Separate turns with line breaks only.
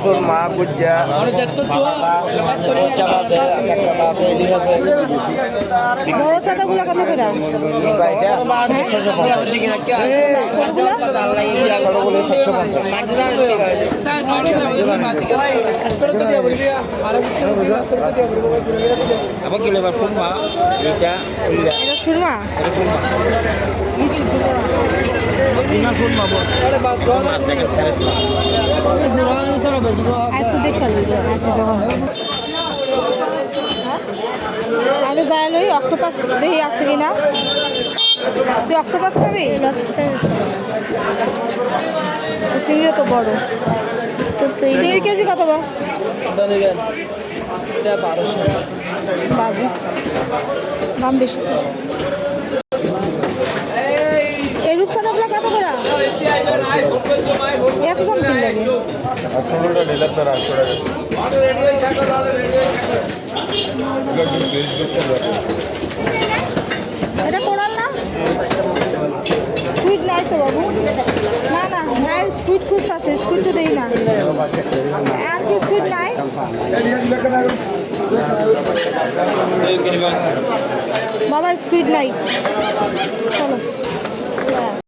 ফো
মা আছে আছে ইলিশ আছে।
বড় কত করে?
আবার গেলে ফুলমা এটা
এটা সুরমা। আছে যখন আগে যাই লই অক্টোপাস দেখি আছে কিনা? তুই অক্টোপাস খাবি চিংড়ি তো বড়। চিংড়ি কেজি কত বা বাবু দাম বেশি এই রূপসাদাগুলো কত করে এত এটা কোরাল না? স্কুইড নাই তো না না হ্যাঁ স্কুইড খুঁজতেছে স্কুইড তো দেই না। আর কি স্কুইড নাই? বাবা স্কুইড নাই। চলো।